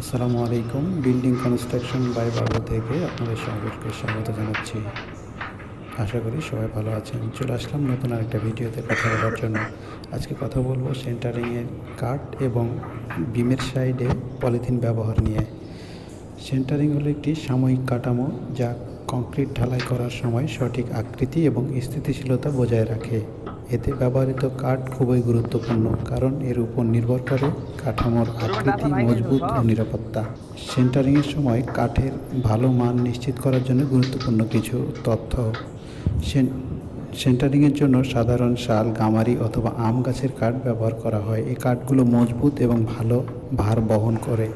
আসসালামু আলাইকুম। Building construction by বাবু থেকে আপনাদের সকলকে স্বাগত জানাচ্ছি। আশা করি সবাই ভালো আছেন। চলে আসলাম নতুন আরেকটা ভিডিওতে কথা বলার জন্য। আজকে কথা বলব সেন্টারিংয়ের কাঠ এবং বিমের সাইডে পলিথিন ব্যবহার নিয়ে। সেন্টারিং হলো একটি সাময়িক কাঠামো যা কংক্রিট ঢালাই করার সময় সঠিক আকৃতি এবং স্থিতিশীলতা বজায় রাখে। এতে ব্যবহৃত কাঠ খুবই গুরুত্বপূর্ণ, কারণ এর উপর নির্ভর করে কাঠামোর আকৃতি, মজবুত ও নিরাপত্তা। সেন্টারিংয়ের সময় কাঠের ভালো মান নিশ্চিত করার জন্য গুরুত্বপূর্ণ কিছু তথ্য। সেন- সেন্টারিংয়ের জন্য সাধারণ শাল, গামারি অথবা আম গাছের কাঠ ব্যবহার করা হয়। এই কাঠগুলো মজবুত এবং ভালো ভার বহন করে।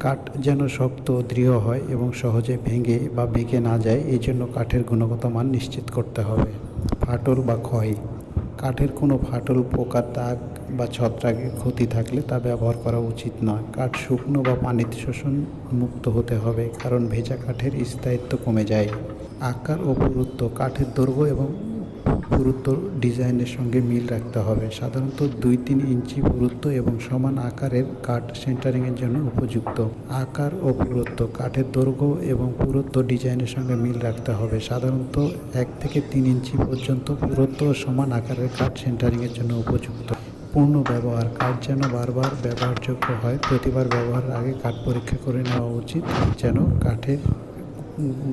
কাঠ যেন শক্ত, দৃঢ় হয় এবং সহজে ভেঙে বা বেঁকে না যায় এই জন্য কাঠের গুণগত মান নিশ্চিত করতে হবে। ফাটল বা ক্ষয় কাঠের কোনো ফাটল পোকা দাগ বা ছত্রাকের ক্ষতি থাকলে তা ব্যবহার করা উচিত নয়। কাঠ শুকনো বা পানিতে শোষণ মুক্ত হতে হবে, কারণ ভেজা কাঠের স্থায়িত্ব কমে যায়। আকার ও পুরুত্ব, কাঠের দৈর্ঘ্য এবং পুরুত্ব ডিজাইনের সঙ্গে মিল রাখতে হবে। সাধারণত দুই তিন ইঞ্চি পুরুত্ব এবং সমান আকারের কাঠ সেন্টারিংয়ের জন্য উপযুক্ত। আকার ও পুরুত্ব, কাঠের দৈর্ঘ্য এবং পুরুত্ব ডিজাইনের সঙ্গে মিল রাখতে হবে। সাধারণত এক থেকে তিন ইঞ্চি পর্যন্ত পুরুত্ব সমান আকারের কাঠ সেন্টারিংয়ের জন্য উপযুক্ত। পূর্ণ ব্যবহার, কাঠ যেন বারবার ব্যবহারযোগ্য হয়, প্রতিবার ব্যবহারের আগে কাঠ পরীক্ষা করে নেওয়া উচিত যেন কাঠের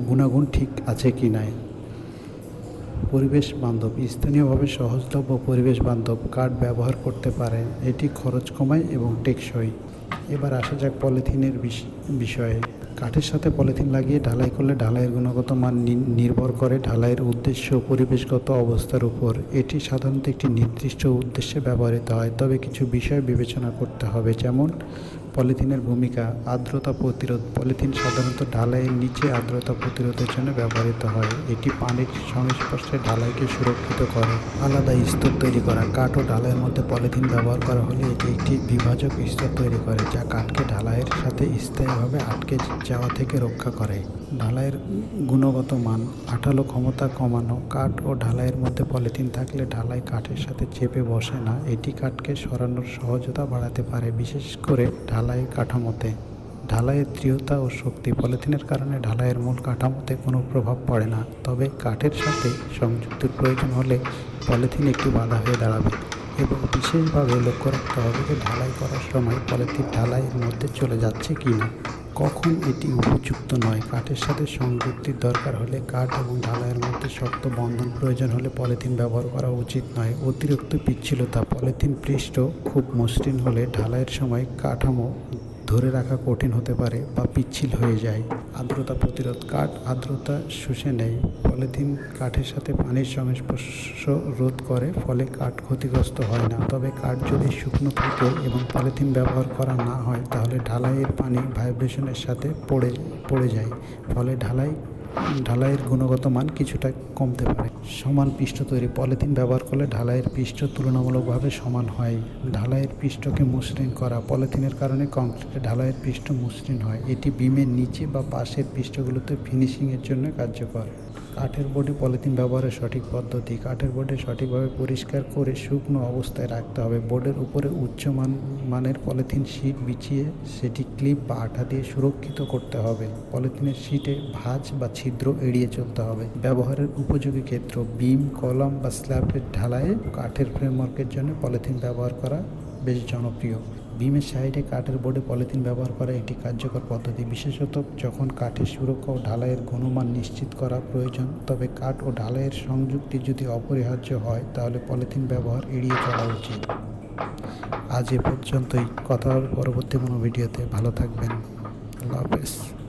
গুণাগুণ ঠিক আছে কি নাই। পরিবেশ বান্ধব, স্থানীয়ভাবে সহজলভ্য পরিবেশ বান্ধব কাঠ ব্যবহার করতে পারেন এটি খরচ কমায় এবং টেকসই। এবার আসা যাক পলিথিনের বিষয়ে। কাঠের সাথে পলিথিন লাগিয়ে ঢালাই করলে ঢালাইয়ের গুণগত মান নির্ভর করে ঢালাইয়ের উদ্দেশ্য পরিবেশগত অবস্থার উপর। এটি সাধারণত একটি নির্দিষ্ট উদ্দেশ্যে ব্যবহৃত হয়, তবে কিছু বিষয় বিবেচনা করতে হবে, যেমন পলিথিনের ভূমিকা, আর্দ্রতা প্রতিরোধ, পলিথিন সাধারণত ঢালাইয়ের নিচে আর্দ্রতা প্রতিরোধের জন্য ব্যবহৃত হয়। এটি পানির সংস্পর্শে ঢালাইকে সুরক্ষিত করে। আলাদা স্তর তৈরি করা। কাঠ ও ঢালাইয়ের মধ্যে পলিথিন ব্যবহার করা হলে এটি একটি বিভাজক স্তর তৈরি করে, যা কাঠকে ঢালাইয়ের সাথে স্থায়ীভাবে আটকে যাওয়া থেকে রক্ষা করে। ঢালাইয়ের গুণগত মান, আঠালো ক্ষমতা কমানো। কাঠ ও ঢালাইয়ের মধ্যে পলিথিন থাকলে ঢালাই কাঠের সাথে চেপে বসে না। এটি কাঠকে সরানোর সহজতা বাড়াতে পারে। বিশেষ করে ঢালাই কাঠামোতে। ঢালাইয়ের দৃঢ়তা ও শক্তি পলিথিনের কারণে ঢালাইয়ের মূল কাঠামোতে কোনো প্রভাব পড়ে না। তবে কাঠের সাথে সংযুক্তির প্রয়োজন হলে পলিথিন একটি বাধা হয়ে দাঁড়াবে এবং বিশেষভাবে লক্ষ্য রাখতে হবে যে ঢালাই করার সময় পলিথিন ঢালাইয়ের মধ্যে চলে যাচ্ছে কি না কখন এটি উপযুক্ত নয়? কাঠের সাথে সংযুক্তির দরকার হলে কাঠ এবং ঢালাইয়ের মধ্যে শক্ত বন্ধন প্রয়োজন হলে পলিথিন ব্যবহার করা উচিত নয়। অতিরিক্ত পিচ্ছিলতা পলিথিন পৃষ্ঠ খুব মসৃণ হলে ঢালাইয়ের সময় কাঠামো ধরে রাখা কঠিন হতে পারে বা পিচ্ছিল হয়ে যায়। আর্দ্রতা প্রতিরোধ কাঠ আর্দ্রতা শুষে নেয় পলিথিন কাঠের সাথে পানির সংস্পর্শ রোধ করে, ফলে কাঠ ক্ষতিগ্রস্ত হয় না। তবে কাঠ যদি শুকনো থাকে এবং পলিথিন ব্যবহার করা না হয়, তাহলে ঢালাইয়ের পানি ভাইব্রেশনের সাথে পড়ে পড়ে যায়, ফলে ঢালাই ঢালাইয়ের গুণগত মান কিছুটা কমতে পারে। সমান পৃষ্ঠ তৈরি পলিথিন ব্যবহার করলে ঢালাইয়ের পৃষ্ঠ তুলনামূলকভাবে সমান হয়। ঢালাইয়ের পৃষ্ঠকে মসৃণ করা পলিথিনের কারণে কংক্রিটে ঢালাইয়ের পৃষ্ঠ মসৃণ হয়। এটি বিমের নিচে বা পাশের পৃষ্ঠগুলোতে ফিনিশিংয়ের জন্য কার্যকর। কাঠের বোর্ডে পলিথিন ব্যবহারের সঠিক পদ্ধতি। কাঠের বোর্ডে সঠিকভাবে পরিষ্কার করে শুকনো অবস্থায় রাখতে হবে। বোর্ডের উপরে উচ্চমান মানের পলিথিন শিট বিছিয়ে সেটি ক্লিপ বা আঠা দিয়ে সুরক্ষিত করতে হবে। পলিথিনের শিটে ভাঁজ বা ছিদ্র এড়িয়ে চলতে হবে। ব্যবহারের উপযোগী ক্ষেত্র বিম, কলম বা স্ল্যাবের ঢালাইয়ে কাঠের ফ্রেমওয়ার্কের জন্য পলিথিন ব্যবহার করা বেশ জনপ্রিয়। বিমের সাইডে কাঠের বোর্ডে পলিথিন ব্যবহার করা একটি কার্যকর পদ্ধতি। বিশেষত যখন কাঠের সুরক্ষা ও ঢালাইয়ের গুণমান নিশ্চিত করা প্রয়োজন, তবে কাঠ ও ঢালাইয়ের সংযুক্তি যদি অপরিহার্য হয়, তাহলে পলিথিন ব্যবহার এড়িয়ে চলা উচিত। আজ এ পর্যন্তই। কথা পরবর্তী কোনো ভিডিওতে। ভালো থাকবেন। আল্লাহ হাফেজ।